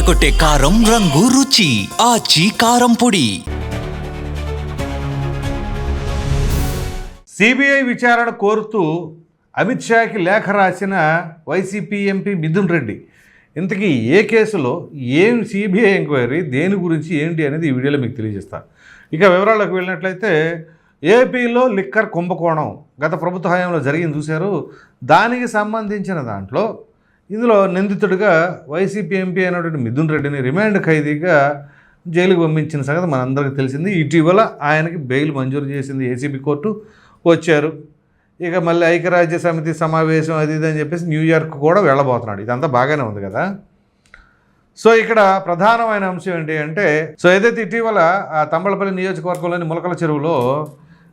అదరకొట్టే కారం రంగు రుచి ఆచి కారం పొడి. సిబిఐ విచారణ కోరుతూ అమిత్ షాకి లేఖ రాసిన వైసీపీ ఎంపీ మిథున్ రెడ్డి. ఇంతకీ ఏ కేసులో ఏం సిబిఐ ఎంక్వైరీ దేని గురించి ఏంటి అనేది ఈ వీడియోలో మీకు తెలియజేస్తాను ఇక వివరాలకు వెళ్ళినట్లయితే ఏపీలో లిక్కర్ కుంభకోణం గత ప్రభుత్వ హయాంలో జరిగింది చూశారు. దానికి సంబంధించిన దాంట్లో ఇందులో నిందితుడిగా వైసీపీ ఎంపీ అయినటువంటి మిథున్ రెడ్డిని రిమాండ్ ఖైదీగా జైలుకు పంపించిన సంగతి మనందరికీ తెలిసింది. ఇటీవల ఆయనకి బెయిల్ మంజూరు చేసింది ఏసీబీ కోర్టు. వచ్చారు. ఇక మళ్ళీ ఐక్యరాజ్య సమితి సమావేశం అది ఇది అని చెప్పేసి న్యూయార్క్ కూడా వెళ్ళబోతున్నాడు. ఇదంతా బాగానే ఉంది కదా. సో ఇక్కడ ప్రధానమైన అంశం ఏంటి అంటే సో ఏదైతే ఇటీవల ఆ తంబళపల్లి నియోజకవర్గంలోని ములకల చెరువులో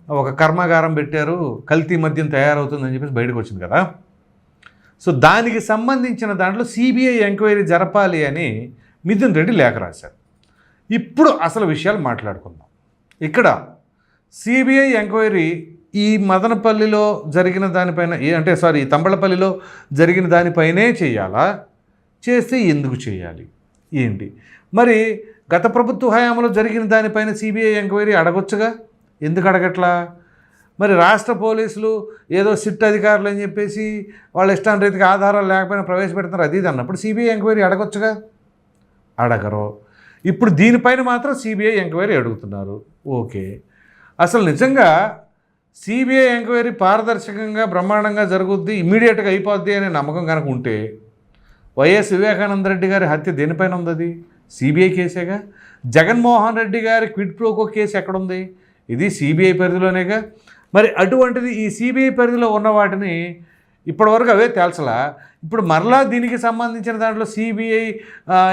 ఒక కర్మాగారం పెట్టారు కల్తీ మద్యం తయారవుతుందని చెప్పేసి బయటకు వచ్చింది కదా. సో దానికి సంబంధించిన దాంట్లో సిబిఐ ఎంక్వైరీ జరపాలి అని మిథున్ రెడ్డి లేఖ రాశారు. ఇప్పుడు అసలు విషయాలు మాట్లాడుకుందాం. ఇక్కడ సిబిఐ ఎంక్వైరీ ఈ మదనపల్లిలో జరిగిన దానిపైన ఏ- అంటే సారీ తంబళపల్లిలో జరిగిన దానిపైనే చేయాలా? చేస్తే ఎందుకు చేయాలి? ఏంటి? మరి గత ప్రభుత్వ హయాంలో జరిగిన దానిపైన సిబిఐ ఎంక్వైరీ అడగొచ్చుగా? ఎందుకు అడగట్లా? మరి రాష్ట్ర పోలీసులు ఏదో సిట్ అధికారులు అని చెప్పేసి వాళ్ళ ఇష్టాన్ని రీతికి ఆధారాలు లేకపోయినా ప్రవేశపెడుతున్నారు అది ఇది అన్నప్పుడు సిబిఐ ఎంక్వైరీ అడగొచ్చుగా? అడగరు. ఇప్పుడు దీనిపైన మాత్రం సిబిఐ ఎంక్వైరీ అడుగుతున్నారు. ఓకే. అసలు నిజంగా సిబిఐ ఎంక్వైరీ పారదర్శకంగా బ్రహ్మాండంగా జరుగుద్ది ఇమీడియట్గా అయిపోద్ది అనే నమ్మకం కనుక ఉంటే వైఎస్ వివేకానంద రెడ్డి గారి హత్య దేనిపైన ఉంది అది? సిబిఐ కేసేగా? జగన్మోహన్ రెడ్డి గారి క్విడ్ ప్రోకో కేసు ఎక్కడుంది? ఇది సిబిఐ పరిధిలోనేగా? మరి అటువంటిది ఈ సిబిఐ పరిధిలో ఉన్న వాటిని ఇప్పటివరకు అవే తేల్చలా. ఇప్పుడు మరలా దీనికి సంబంధించిన దాంట్లో సిబిఐ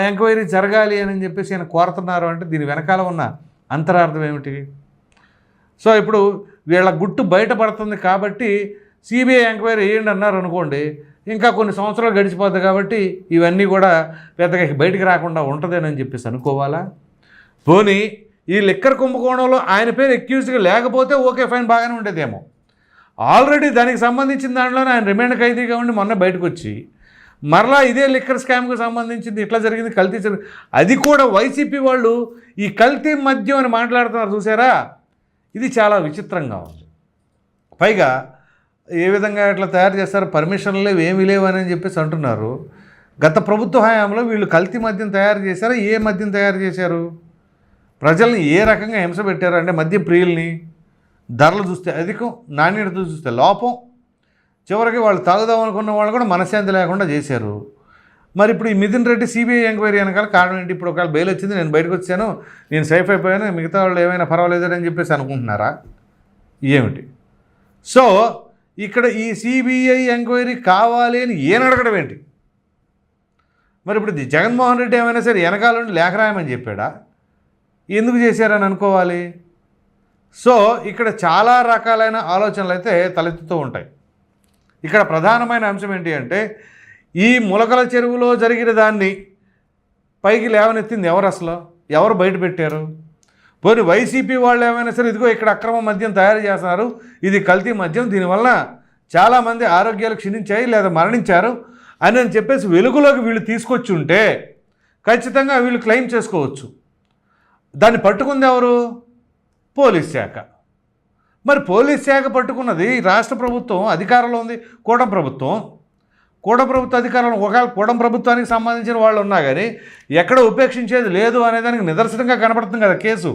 ఎంక్వైరీ జరగాలి అని చెప్పేసి ఆయన కోరుతున్నారు అంటే దీని వెనకాల ఉన్న అంతరార్థం ఏమిటి? సో ఇప్పుడు వీళ్ళ గుట్టు బయటపడుతుంది కాబట్టి సిబిఐ ఎంక్వైరీ వేయండి అన్నారు అనుకోండి ఇంకా కొన్ని సంవత్సరాలు గడిచిపోద్ది కాబట్టి ఇవన్నీ కూడా పెద్దగా బయటికి రాకుండా ఉంటుందేనని చెప్పేసి అనుకోవాలా? పోనీ ఈ లిక్కర్ కుంభకోణంలో ఆయన పేరు ఎక్యూజ్గా లేకపోతే ఓకే ఫైన్ బాగానే ఉండేదేమో. ఆల్రెడీ దానికి సంబంధించిన దాంట్లోనే ఆయన రిమైండ్ ఖైదీగా ఉండి మొన్న బయటకు వచ్చి మరలా ఇదే లిక్కర్ స్కామ్కి సంబంధించింది ఇట్లా జరిగింది కల్తీ జరిగింది అది కూడా వైసీపీ వాళ్ళు ఈ కల్తీ మద్యం అని మాట్లాడుతున్నారు చూసారా? ఇది చాలా విచిత్రంగా ఉంది. పైగా ఏ విధంగా ఇట్లా తయారు చేస్తారు పర్మిషన్లు లేవు ఏమీ లేవు అని చెప్పేసి అంటున్నారు. గత ప్రభుత్వ హయాంలో వీళ్ళు కల్తీ మద్యం తయారు చేశారా? ఏ మద్యం తయారు చేశారు? ప్రజల్ని ఏ రకంగా హింస పెట్టారు అంటే మద్య ప్రియుల్ని ధరలు చూస్తే అధికం నాణ్యత చూస్తే లోపం. చివరికి వాళ్ళు తాగుదాం అనుకున్న వాళ్ళు కూడా మనశ్శాంతి లేకుండా చేశారు. మరి ఇప్పుడు ఈ మిథున్ రెడ్డి సిబిఐ ఎంక్వైరీ వెనకాల కారణం ఏంటి? ఇప్పుడు ఒకవేళ బెయిల్ వచ్చింది నేను బయటకు వచ్చాను నేను సేఫ్ అయిపోయాను మిగతా వాళ్ళు ఏమైనా పర్వాలేదని చెప్పేసి అనుకుంటున్నారా? ఏమిటి? సో ఇక్కడ ఈ సిబిఐ ఎంక్వైరీ కావాలి అని ఏనడగడం ఏంటి? మరి ఇప్పుడు జగన్మోహన్ రెడ్డి ఏమైనా సరే వెనకాల నుండి లేఖ రాయమని చెప్పాడా? ఎందుకు చేశారని అనుకోవాలి? సో ఇక్కడ చాలా రకాలైన ఆలోచనలు అయితే తలెత్తుతూ ఉంటాయి. ఇక్కడ ప్రధానమైన అంశం ఏంటి అంటే ఈ ములకల చెరువులో జరిగిన దాన్ని పైకి లేవనెత్తింది ఎవరు అసలు? ఎవరు బయట పెట్టారు? పోనీ వైసీపీ వాళ్ళు ఏమైనా సరే ఇదిగో ఇక్కడ అక్రమ మద్యం తయారు చేస్తున్నారు ఇది కల్తీ మద్యం దీనివల్ల చాలామంది ఆరోగ్యాలు క్షీణించాయి లేదా మరణించారు అని అని చెప్పేసి వెలుగులోకి వీళ్ళు తీసుకొచ్చి ఉంటే ఖచ్చితంగా వీళ్ళు క్లెయిమ్ చేసుకోవచ్చు. దాన్ని పట్టుకుంది ఎవరు? పోలీస్ శాఖ. మరి పోలీస్ శాఖ పట్టుకున్నది రాష్ట్ర ప్రభుత్వం అధికారంలో ఉంది కూటమి ప్రభుత్వం. కూటమి ప్రభుత్వ అధికారంలో ఒకవేళ కూటమి ప్రభుత్వానికి సంబంధించిన వాళ్ళు ఉన్నా కానీ ఎక్కడ ఉపేక్షించేది లేదు అనేదానికి నిదర్శనంగా కనపడుతుంది కదా కేసు.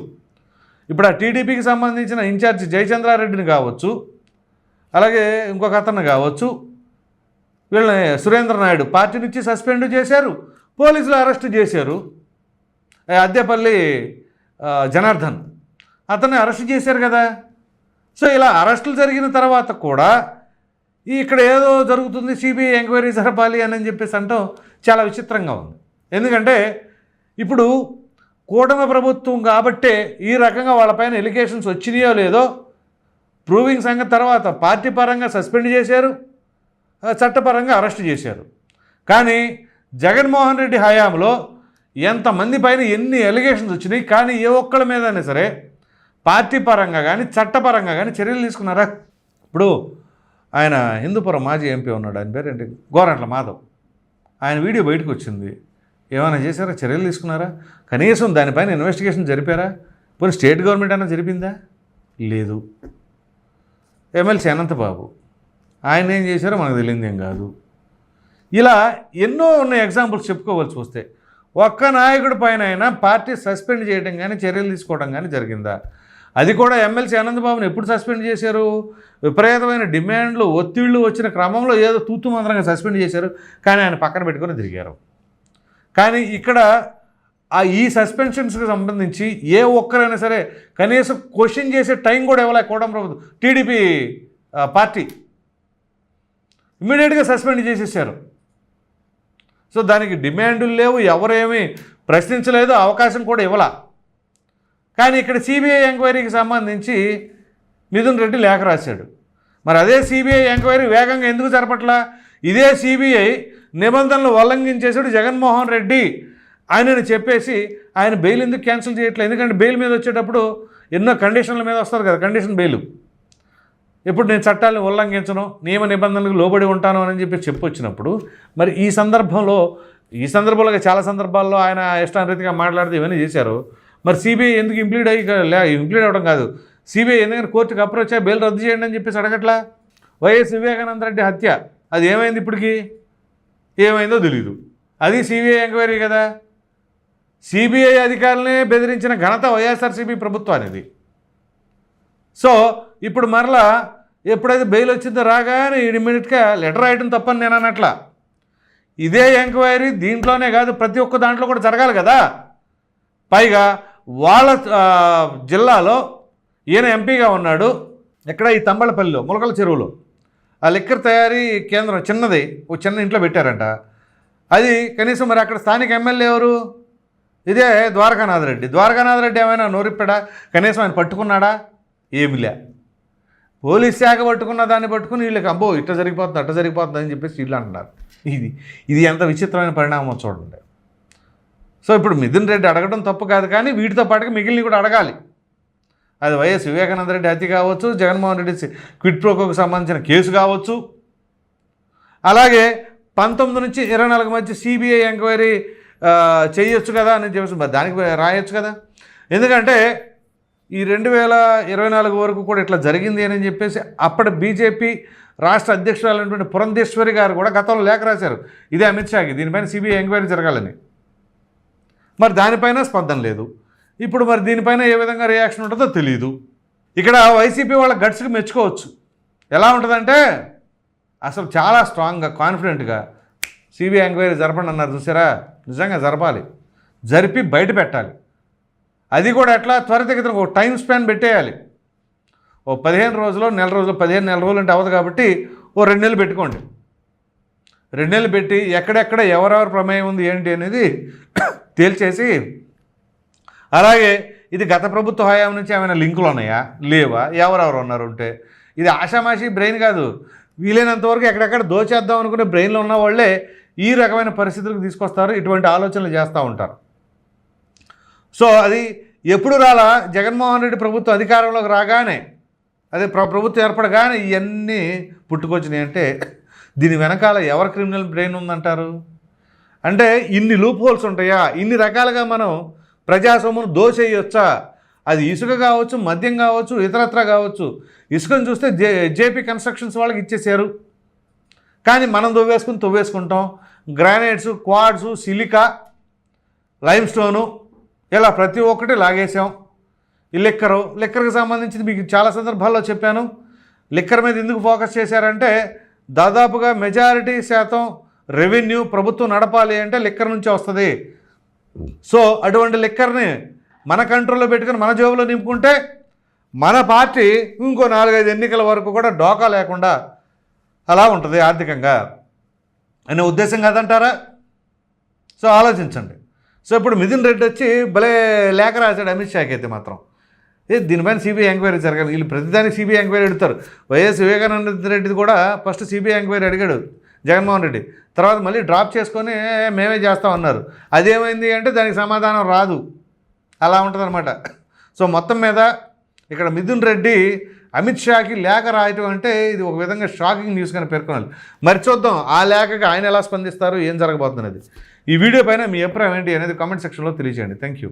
ఇప్పుడు ఆ టీడీపీకి సంబంధించిన ఇన్ఛార్జి జయచంద్రారెడ్డిని కావచ్చు అలాగే ఇంకొక అతను కావచ్చు వీళ్ళని సురేంద్ర నాయుడు పార్టీ నుంచి సస్పెండ్ చేశారు పోలీసులు అరెస్ట్ చేశారు. అద్దెపల్లి జనార్దన్. అతన్ని అరెస్ట్ చేశారు కదా. సో ఇలా అరెస్టులు జరిగిన తర్వాత కూడా ఇక్కడ ఏదో జరుగుతుంది సిబిఐ ఎంక్వైరీ జరపాలి అని చెప్పేసి అంటాం చాలా విచిత్రంగా ఉంది. ఎందుకంటే ఇప్పుడు కూటమి ప్రభుత్వం కాబట్టే ఈ రకంగా వాళ్ళపైన ఎలిగేషన్స్ వచ్చినాయో లేదో ప్రూవింగ్ సంఘం తర్వాత పార్టీ పరంగా సస్పెండ్ చేశారు చట్టపరంగా అరెస్ట్ చేశారు. కానీ జగన్మోహన్ రెడ్డి హయాంలో ఎంతమంది పైన ఎన్ని ఎలిగేషన్స్ వచ్చినాయి కానీ ఏ ఒక్కళ్ళ మీదైనా సరే పార్టీ పరంగా కానీ చట్టపరంగా కానీ చర్యలు తీసుకున్నారా? ఇప్పుడు ఆయన హిందూపురం మాజీ ఎంపీ ఉన్నాడు ఆయన పేరు గోరంట్ల మాధవ్. ఆయన వీడియో బయటకు వచ్చింది. ఏమైనా చేశారా? చర్యలు తీసుకున్నారా? కనీసం దానిపైన ఇన్వెస్టిగేషన్ జరిపారా? పోనీ స్టేట్ గవర్నమెంట్ అయినా జరిపిందా? లేదు. ఎమ్మెల్సీ అనంతబాబు. ఆయన ఏం చేశారో మనకు తెలియదు ఏం కాదు. ఇలా ఎన్నో ఉన్నాయి ఎగ్జాంపుల్స్ చెప్పుకోవాల్సి వస్తే. ఒక్క నాయకుడి పైన అయినా పార్టీ సస్పెండ్ చేయడం కానీ చర్యలు తీసుకోవడం కానీ జరిగిందా? అది కూడా ఎమ్మెల్సీ ఆనందబాబుని ఎప్పుడు సస్పెండ్ చేశారు? విపరీతమైన డిమాండ్లు ఒత్తిళ్ళు వచ్చిన క్రమంలో ఏదో తూతు మంత్రంగా సస్పెండ్ చేశారు. కానీ ఆయన పక్కన పెట్టుకొని తిరిగారు. కానీ ఇక్కడ ఆ ఈ సస్పెన్షన్స్కి సంబంధించి ఏ ఒక్కరైనా సరే కనీసం క్వశ్చన్ చేసే టైం కూడా ఇవ్వలే కూడం ప్రభుత్వం టీడీపీ పార్టీ. ఇమ్మీడియట్గా సస్పెండ్ చేసేసారు. సో దానికి డిమాండ్లు లేవు ఎవరేమీ ప్రశ్నించలేదు అవకాశం కూడా ఇవ్వాల. కానీ ఇక్కడ సిబిఐ ఎంక్వైరీకి సంబంధించి మిథున్ రెడ్డి లేఖ రాశాడు. మరి అదే సిబిఐ ఎంక్వైరీ వేగంగా ఎందుకు జరపట్లా? ఇదే సిబిఐ నిబంధనలు ఉల్లంఘించేసాడు జగన్మోహన్ రెడ్డి. ఆయనని చెప్పేసి ఆయన బెయిల్ ఎందుకు క్యాన్సిల్ చేయట్లేదు? ఎందుకంటే బెయిల్ మీద వచ్చేటప్పుడు ఎన్నో కండిషన్ల మీద వస్తారు కదా కండిషన్ బెయిల్. ఇప్పుడు నేను చట్టాలను ఉల్లంఘించను నియమ నిబంధనలకు లోబడి ఉంటాను అని చెప్పి చెప్పొచ్చినప్పుడు మరి ఈ సందర్భంలో ఈ సందర్భంలో చాలా సందర్భాల్లో ఆయన ఇష్టానరీతిగా మాట్లాడితే ఇవన్నీ చేశారు. మరి సిబిఐ ఎందుకు ఇంప్లీడ్ అయ్యి లే ఇంప్లీడ్ అవ్వడం కాదు. సిబిఐ ఎందుకంటే కోర్టుకి అప్రోచ్ అయ్యి బెయిల్ రద్దు చేయండి అని చెప్పేసి అడగట్లా? వైఎస్ వివేకానంద రెడ్డి హత్య అది ఏమైంది ఇప్పటికి? ఏమైందో తెలీదు. అది సిబిఐ ఎంక్వైరీ కదా. సిబిఐ అధికారులనే బెదిరించిన ఘనత వైఎస్ఆర్సీపీ ప్రభుత్వానిది. సో ఇప్పుడు మరలా ఎప్పుడైతే బెయిల్ వచ్చిందో రాగానే ఇమీడియట్గా లెటర్ రాయడం తప్పని నేను అన్నట్లా. ఇదే ఎంక్వైరీ దీంట్లోనే కాదు ప్రతి ఒక్క దాంట్లో కూడా జరగాలి కదా. పైగా వాళ్ళ జిల్లాలో ఈయన ఎంపీగా ఉన్నాడు. ఎక్కడ? ఈ తంబళపల్లిలో ములకల చెరువులో. ఆ లిక్కర్ తయారీ కేంద్రం చిన్నది ఓ చిన్న ఇంట్లో పెట్టారంట. అది కనీసం మరి అక్కడ స్థానిక ఎమ్మెల్యే ఎవరు? ఇదే ద్వారకానాథ్ రెడ్డి ద్వారకానాథ్ రెడ్డి ఏమైనా నోరిప్పాడా? కనీసం ఆయన పట్టుకున్నాడా? ఏమిలే. పోలీస్ శాఖ పట్టుకున్న దాన్ని పట్టుకుని వీళ్ళకి అబ్బో ఇట్ట జరిగిపోతుంది అట్ట జరిగిపోతుంది అని చెప్పేసి వీళ్ళు అంటున్నారు. ఇది ఇది ఎంత విచిత్రమైన పరిణామం చూడండి. సో ఇప్పుడు మిథున్ రెడ్డి అడగడం తప్పు కాదు కానీ వీటితో పాటుగా మిగిలిన కూడా అడగాలి. అది వైఎస్ వివేకానంద రెడ్డి హత్య కావచ్చు జగన్మోహన్ రెడ్డి క్విట్ ప్రోకోకు సంబంధించిన కేసు కావచ్చు. అలాగే పంతొమ్మిది నుంచి ఇరవై నాలుగు మధ్య సిబిఐ ఎంక్వైరీ చేయొచ్చు కదా అని చెప్పేసి దానికి రాయొచ్చు కదా. ఎందుకంటే ఈ రెండు వేల ఇరవై నాలుగు వరకు కూడా ఇట్లా జరిగింది అని చెప్పేసి అప్పటి బీజేపీ రాష్ట్ర అధ్యక్షురాలైనటువంటి పురంధేశ్వరి గారు కూడా గతంలో లేఖ రాశారు. ఇదే అమిత్ షాకి. దీనిపైన సిబిఐ ఎంక్వైరీ జరగాలని. మరి దానిపైన స్పందన లేదు. ఇప్పుడు మరి దీనిపైన ఏ విధంగా రియాక్షన్ ఉంటుందో తెలియదు ఇక్కడ వైసీపీ వాళ్ళ గట్స్కి మెచ్చుకోవచ్చు. ఎలా ఉంటుందంటే అసలు చాలా స్ట్రాంగ్గా కాన్ఫిడెంట్గా సిబిఐ ఎంక్వైరీ జరపండి అన్నారు. చూసారా? నిజంగా జరపాలి. జరిపి బయట పెట్టాలి. అది కూడా ఎట్లా? త్వరితగతిన ఒక టైం స్పాన్ పెట్టేయాలి. ఓ పదిహేను రోజులు నెల రోజులు పదిహేను నెల రోజులు అంటే అవ్వదు కాబట్టి ఓ రెండు నెలలు పెట్టుకోండి. రెండు నెలలు పెట్టి ఎక్కడెక్కడ ఎవరెవరి ప్రమేయం ఉంది ఏంటి అనేది తేల్చేసి అలాగే ఇది గత ప్రభుత్వ హయాం నుంచి ఏమైనా లింకులు ఉన్నాయా? లేవా? ఎవరెవరు ఉన్నారు ఉంటే? ఇది ఆషామాషి బ్రెయిన్ కాదు. వీలైనంత వరకు ఎక్కడెక్కడ దోచేద్దాం అనుకునే బ్రెయిన్లో ఉన్న వాళ్ళే ఈ రకమైన పరిస్థితులకు తీసుకొస్తారు. ఇటువంటి ఆలోచనలు చేస్తూ ఉంటారు. సో అది ఎప్పుడు రాలా? జగన్మోహన్ రెడ్డి ప్రభుత్వం అధికారంలోకి రాగానే అదే ప్ర ప్రభుత్వం ఏర్పడగానే ఇవన్నీ పుట్టుకొచ్చినాయి అంటే దీని వెనకాల ఎవరి క్రిమినల్ బ్రెయిన్ ఉందంటారు? అంటే ఇన్ని లూప్ హోల్స్ ఉంటాయా? ఇన్ని రకాలుగా మనం ప్రజాసొమ్మును దోచేయొచ్చా? అది ఇసుక కావచ్చు మద్యం కావచ్చు ఇతరత్ర కావచ్చు. ఇసుకను చూస్తే జే జేపీ కన్స్ట్రక్షన్స్ వాళ్ళకి ఇచ్చేసారు కానీ మనం తవ్వేసుకుని తొవ్వేసుకుంటాం. Granites quartz silica limestone ఇలా ప్రతి ఒక్కటి లాగేసాం. ఈ లిక్కరు లిక్కర్కి సంబంధించి మీకు చాలా సందర్భాల్లో చెప్పాను. లిక్కర్ మీద ఎందుకు ఫోకస్ చేశారంటే దాదాపుగా మెజారిటీ శాతం రెవెన్యూ ప్రభుత్వం నడపాలి అంటే లిక్కర్ నుంచి వస్తుంది. సో అటువంటి లిక్కర్ని మన కంట్రోల్లో పెట్టుకుని మన జేబులో నింపుకుంటే మన పార్టీ ఇంకో నాలుగైదు ఎన్నికల వరకు కూడా డోకా లేకుండా అలా ఉంటుంది ఆర్థికంగా. అనే ఉద్దేశం కాదంటారా? సో ఆలోచించండి. సో ఇప్పుడు మిథున్ రెడ్డి వచ్చి భలే లేఖ రాశాడు అమిత్ షాకి అయితే మాత్రం. ఏ దీనిపైన సిబిఐ ఎంక్వైరీ జరగాలి. వీళ్ళు ప్రతిదానికి సిబిఐ ఎంక్వైరీ అడుగుతారు. వైఎస్ వివేకానంద రెడ్డిది కూడా ఫస్ట్ సిబిఐ ఎంక్వైరీ అడిగాడు జగన్మోహన్ రెడ్డి. తర్వాత మళ్ళీ డ్రాప్ చేసుకొని మేమే చేస్తామన్నారు అదేమైంది అంటే దానికి సమాధానం రాదు. అలా ఉంటుందన్నమాట. సో మొత్తం మీద ఇక్కడ మిథున్ రెడ్డి అమిత్ షాకి లేఖ రాయటం అంటే ఇది ఒక విధంగా షాకింగ్ న్యూస్ కానీ పేర్కొనాలి. మరి చూద్దాం ఆ లేఖకి ఆయన ఎలా స్పందిస్తారు ఏం జరగబోతున్నది ఈ వీడియో పైన మీ అభిప్రాయం ఏంటి అనేది కామెంట్ సెక్షన్లో తెలియజేయండి. Thank you